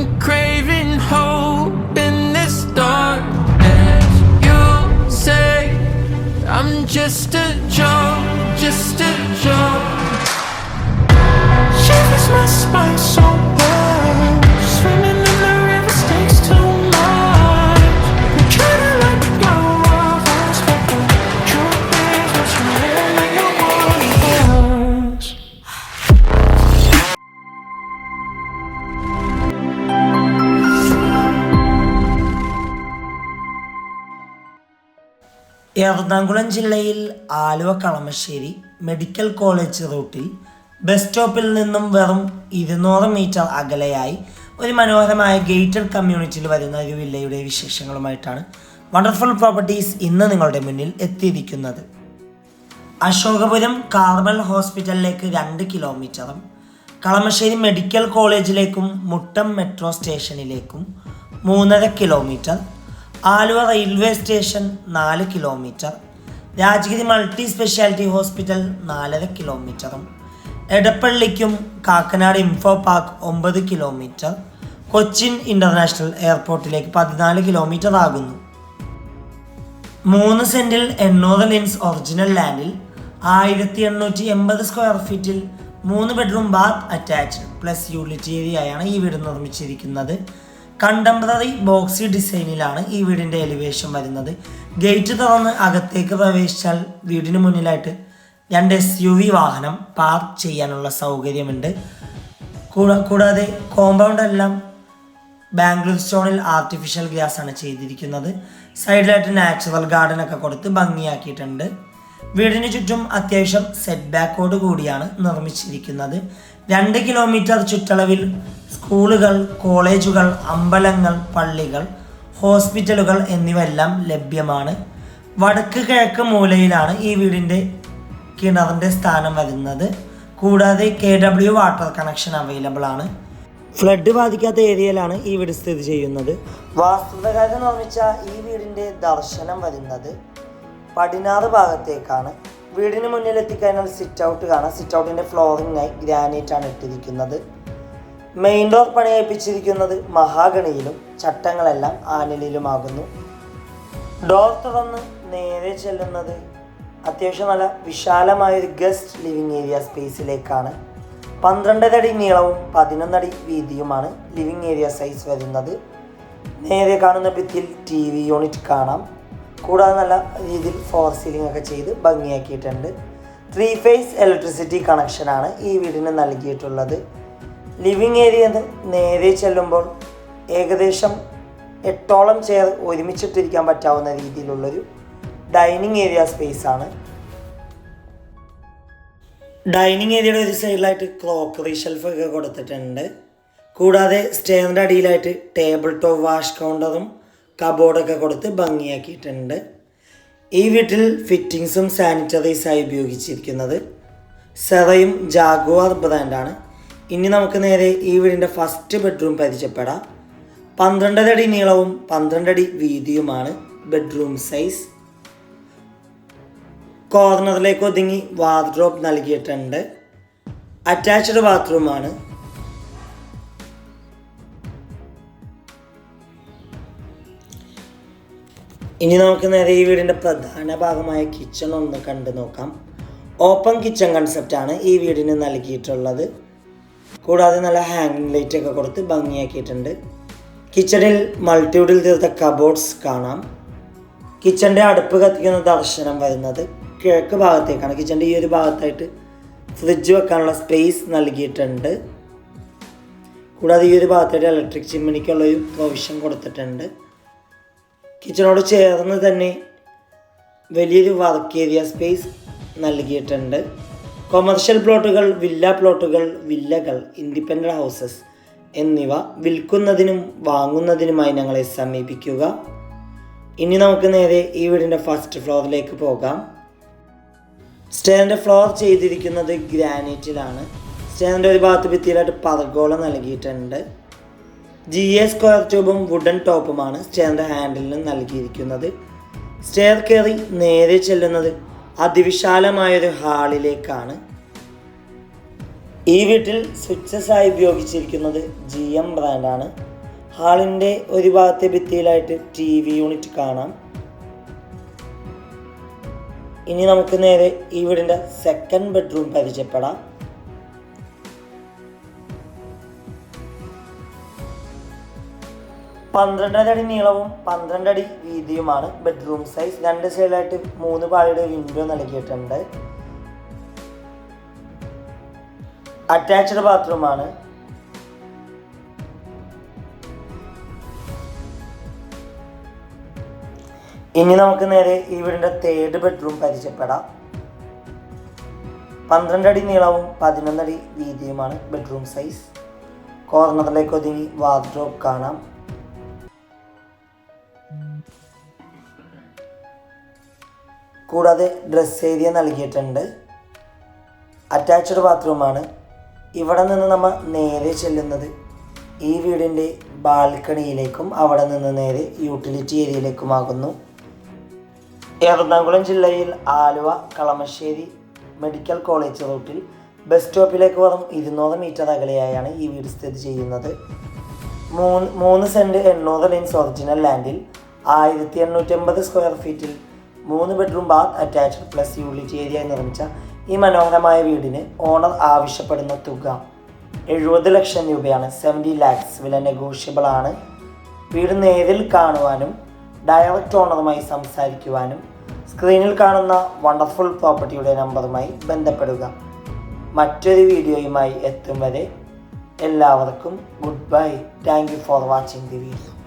concrete Ernakulam ജില്ലയിൽ Aluva Kalamassery medical college റൂട്ടിൽ bus സ്റ്റോപ്പിൽ നിന്നും വെറും ഇരുന്നൂറ് മീറ്റർ അകലെയായി ഒരു മനോഹരമായ ഗേറ്റഡ് കമ്മ്യൂണിറ്റിയിൽ വരുന്ന ഒരു വില്ലയുടെ വിശേഷങ്ങളുമായിട്ടാണ് വണ്ടർഫുൾ പ്രോപ്പർട്ടീസ് ഇന്ന് നിങ്ങളുടെ മുന്നിൽ എത്തിയിരിക്കുന്നത്. അശോകപുരം കാർമൽ ഹോസ്പിറ്റലിലേക്ക് രണ്ട് കിലോമീറ്ററും കളമശ്ശേരി മെഡിക്കൽ കോളേജിലേക്കും മുട്ടം മെട്രോ സ്റ്റേഷനിലേക്കും മൂന്നര കിലോമീറ്റർ ആലുവ റെയിൽവേ സ്റ്റേഷൻ നാല് kilometre. Rajagiri multi speciality hospital നാലര കിലോമീറ്ററും. എടപ്പള്ളിക്കും കാക്കനാട് ഇൻഫോ പാർക്ക് ഒമ്പത് കിലോമീറ്റർ. കൊച്ചിൻ ഇന്റർനാഷണൽ എയർപോർട്ടിലേക്ക് പതിനാല് കിലോമീറ്റർ ആകുന്നു. മൂന്ന് സെന്റിൽ എണ്ണൂറ് ലിൻസ് ഒറിജിനൽ ലാൻഡിൽ ആയിരത്തി എണ്ണൂറ്റി എൺപത് സ്ക്വയർ ഫീറ്റിൽ മൂന്ന് bedroom bath attached plus utility ഏരിയയാണ് ഈ വീട് നിർമ്മിച്ചിരിക്കുന്നത്. കണ്ടംപററി ബോക്സി ഡിസൈനിലാണ് ഈ വീടിന്റെ എലിവേഷൻ വരുന്നത്. ഗേറ്റ് തുറന്ന് അകത്തേക്ക് പ്രവേശിച്ചാൽ വീടിന് മുന്നിലായിട്ട് രണ്ട് എസ് യു വി വാഹനം പാർക്ക് ചെയ്യാനുള്ള സൗകര്യമുണ്ട്. കൂടാതെ കോമ്പൗണ്ട് എല്ലാം ബാംഗ്ലൂർ സ്റ്റോണിൽ ആർട്ടിഫിഷ്യൽ ഗ്യാസ് ആണ് ചെയ്തിരിക്കുന്നത്. സൈഡിലായിട്ട് നാച്ചുറൽ ഗാർഡൻ ഒക്കെ കൊടുത്ത് ഭംഗിയാക്കിയിട്ടുണ്ട്. വീടിന് ചുറ്റും അത്യാവശ്യം സെറ്റ് ബാക്കോട് കൂടിയാണ് നിർമ്മിച്ചിരിക്കുന്നത്. രണ്ട് കിലോമീറ്റർ ചുറ്റളവിൽ സ്കൂളുകൾ കോളേജുകൾ അമ്പലങ്ങൾ പള്ളികൾ ഹോസ്പിറ്റലുകൾ എന്നിവയെല്ലാം ലഭ്യമാണ്. വടക്ക് കിഴക്ക് മൂലയിലാണ് ഈ വീടിന്റെ കിണറിന്റെ സ്ഥാനം വരുന്നത്. കൂടാതെ K W water connection available ആണ്. ഫ്ലഡ് ബാധിക്കാത്ത ഏരിയയിലാണ് ഈ വീട് സ്ഥിതി ചെയ്യുന്നത്. വാസ്തുപ്രകാരം നിർമ്മിച്ച ഈ വീടിന്റെ ദർശനം വരുന്നത് പടിഞ്ഞാറ് ഭാഗത്തേക്കാണ്. വീടിന് മുന്നിൽ എത്തിക്കഴിഞ്ഞാൽ സിറ്റ് ഔട്ട് കാണാം. സിറ്റ് ഔട്ടിന്റെ ഫ്ലോറിങ്ങായി ഗ്രാനൈറ്റ് ആണ് ഇട്ടിരിക്കുന്നത്. മെയിൻ ഡോർ പണിയേൽപ്പിച്ചിരിക്കുന്നത് മഹാഗണിയിലും ചട്ടങ്ങളെല്ലാം ആനലിലുമാകുന്നു. ഡോർ തുറന്ന് നേരെ ചെല്ലുന്നത് അത്യാവശ്യം നല്ല വിശാലമായ ഒരു ഗസ്റ്റ് ലിവിങ് ഏരിയ സ്പേസിലേക്കാണ് പന്ത്രണ്ടരടി നീളവും പതിനൊന്നടി വീതിയുമാണ് ലിവിങ് ഏരിയ സൈസ് വരുന്നത്. നേരെ കാണുന്ന ഭിത്തിയിൽ ടി വി യൂണിറ്റ് കാണാം. കൂടാതെ നല്ല രീതിയിൽ ഫോർ സീലിംഗ് ഒക്കെ ചെയ്ത് ഭംഗിയാക്കിയിട്ടുണ്ട്. ത്രീ ഫേസ് ഇലക്ട്രിസിറ്റി കണക്ഷനാണ് ഈ വീടിന് നൽകിയിട്ടുള്ളത്. ലിവിങ് ഏരിയ നേരെ ചെല്ലുമ്പോൾ ഏകദേശം എട്ടോളം ചെയർ ഒരുമിച്ചിട്ടിരിക്കാൻ പറ്റാവുന്ന രീതിയിലുള്ളൊരു ഡൈനിങ് ഏരിയ സ്പേസ് ആണ്. ഡൈനിങ് ഏരിയയുടെ ഒരു സൈഡിലായിട്ട് ക്രോക്കറി ഷെൽഫ് ഒക്കെ കൊടുത്തിട്ടുണ്ട്. കൂടാതെ സ്റ്റേറിന്റെ അടിയിലായിട്ട് ടേബിൾ ടോപ്പ് വാഷ് കൗണ്ടറും കബോർഡൊക്കെ കൊടുത്ത് ഭംഗിയാക്കിയിട്ടുണ്ട്. ഈ വീട്ടിൽ ഫിറ്റിങ്സും സാനിറ്ററൈസായി ഉപയോഗിച്ചിരിക്കുന്നത്. സെറയും ജാഗുവാർ ബ്രാൻഡാണ്. ഇനി നമുക്ക് നേരെ ഈ വീടിന്റെ ഫസ്റ്റ് ബെഡ്റൂം പരിചയപ്പെടാം. പന്ത്രണ്ടര അടി നീളവും പന്ത്രണ്ടടി വീതിയുമാണ് ബെഡ്റൂം സൈസ്. കോർണറിലേക്ക് ഒതുങ്ങി വാർഡ്രോബ് നൽകിയിട്ടുണ്ട്. അറ്റാച്ച്ഡ് ബാത്റൂമാണ്. ഇനി നമുക്ക് നേരെ ഈ വീടിന്റെ പ്രധാന ഭാഗമായ കിച്ചൺ ഒന്ന് കണ്ടു നോക്കാം. ഓപ്പൺ കിച്ചൺ കൺസെപ്റ്റാണ് ഈ വീടിന് നൽകിയിട്ടുള്ളത്. കൂടാതെ നല്ല ഹാങ്ങിങ് ലൈറ്റ് ഒക്കെ കൊടുത്ത് ഭംഗിയാക്കിയിട്ടുണ്ട്. കിച്ചണിൽ മൾട്ടിവുഡിൽ തീർത്ത കബോർഡ്സ് കാണാം. കിച്ചന്റെ അടുപ്പ് കത്തിക്കുന്ന ദർശനം വരുന്നത് കിഴക്ക് ഭാഗത്തേക്കാണ്. കിച്ചന്റെ ഈ ഒരു ഭാഗത്തായിട്ട് ഫ്രിഡ്ജ് വെക്കാനുള്ള സ്പേസ് നൽകിയിട്ടുണ്ട്. കൂടാതെ ഈ ഒരു ഭാഗത്തായിട്ട് ഇലക്ട്രിക് ചിമ്മിനിക്കുള്ള ഒരു പ്രൊവിഷൻ കൊടുത്തിട്ടുണ്ട്. കിച്ചണോട് ചേർന്ന് തന്നെ വലിയൊരു വർക്ക് ഏരിയ സ്പേസ് നൽകിയിട്ടുണ്ട്. കൊമേർഷ്യൽ പ്ലോട്ടുകൾ വില്ല പ്ലോട്ടുകൾ വില്ലകൾ ഇൻഡിപെൻഡന്റ് ഹൗസസ് എന്നിവ വിൽക്കുന്നതിനും വാങ്ങുന്നതിനുമായി ഞങ്ങളെ സമീപിക്കുക. ഇനി നമുക്ക് നേരെ ഈ വീടിന്റെ ഫസ്റ്റ് ഫ്ലോറിലേക്ക് പോകാം. സ്റ്റേറിന്റെ ഫ്ലോർ ചെയ്തിരിക്കുന്നത് ഗ്രാനൈറ്റിലാണ് സ്റ്റേറിന്റെ ഒരു ഭാഗത്ത് ഭിത്തിയിലായിട്ട് പതർഗോളം നൽകിയിട്ടുണ്ട്. ജി എ സ്ക്വയർ ട്യൂബും വുഡൻ ടോപ്പുമാണ് സ്റ്റെയറിന്റെ ഹാൻഡിലിന് നൽകിയിരിക്കുന്നത്. സ്റ്റെയർ കയറി നേരെ ചെല്ലുന്നത് അതിവിശാലമായൊരു ഹാളിലേക്കാണ് ഈ വീട്ടിൽ സ്വിച്ചസ് ആയി ഉപയോഗിച്ചിരിക്കുന്നത് ജി എം ബ്രാൻഡാണ് ഹാളിന്റെ ഒരു ഭാഗത്തെ ഭിത്തിയിലായിട്ട് ടി വി യൂണിറ്റ് കാണാം. ഇനി നമുക്ക് നേരെ ഈ വീടിന്റെ സെക്കൻഡ് ബെഡ്റൂം പരിചയപ്പെടാം. പന്ത്രണ്ടര അടി നീളവും പന്ത്രണ്ട് അടി വീതിയുമാണ് ബെഡ്റൂം സൈസ് രണ്ട് സൈഡിലായിട്ട് മൂന്ന് പാളിയുടെ വിൻഡോ നൽകിയിട്ടുണ്ട്. അറ്റാച്ച്ഡ് ബാത്റൂമാണ് ഇനി നമുക്ക് നേരെ ഈ വീടിന്റെ തേർഡ് ബെഡ്റൂം പരിചയപ്പെടാം. പന്ത്രണ്ട് അടി നീളവും പതിനൊന്നടി വീതിയുമാണ് ബെഡ്റൂം സൈസ് കോർണറിലേക്ക് ഒതുങ്ങി വാർഡ്രോബ് കാണാം. കൂടാതെ ഡ്രസ് ഏരിയ നൽകിയിട്ടുണ്ട്. അറ്റാച്ച്ഡ് ബാത്റൂമാണ് ഇവിടെ നിന്ന് നമ്മൾ നേരെ ചെല്ലുന്നത് ഈ വീടിന്റെ ബാൽക്കണിയിലേക്കും അവിടെ നിന്ന് നേരെ യൂട്ടിലിറ്റി ഏരിയയിലേക്കുമാകുന്നു എറണാകുളം ജില്ലയിൽ ആലുവ കളമശ്ശേരി മെഡിക്കൽ കോളേജ് റൂട്ടിൽ ബസ് സ്റ്റോപ്പിലേക്ക് വെറും ഇരുന്നൂറ് മീറ്റർ അകലെയായാണ് ഈ വീട് സ്ഥിതി ചെയ്യുന്നത്. മൂന്ന് മൂന്ന് സെന്റ് എണ്ണൂറ് ലൈൻസ് ഒറിജിനൽ ലാൻഡിൽ ആയിരത്തി എണ്ണൂറ്റി എൺപത് സ്ക്വയർ ഫീറ്റിൽ മൂന്ന് bedroom bath attached plus unit area നിർമ്മിച്ച ഈ മനോഹരമായ വീടിന് ഓണർ ആവശ്യപ്പെടുന്ന തുക എഴുപത് ലക്ഷം രൂപയാണ്. സെവന്റി ലാക്സ് വില നെഗോഷ്യബിൾ ആണ്. വീട് നേരിൽ കാണുവാനും ഡയറക്റ്റ് ഓണറുമായി സംസാരിക്കുവാനും സ്ക്രീനിൽ കാണുന്ന വണ്ടർഫുൾ പ്രോപ്പർട്ടിയുടെ നമ്പറുമായി ബന്ധപ്പെടുക. മറ്റൊരു വീഡിയോയുമായി എത്തും വരെ എല്ലാവർക്കും good bye thank you for watching the video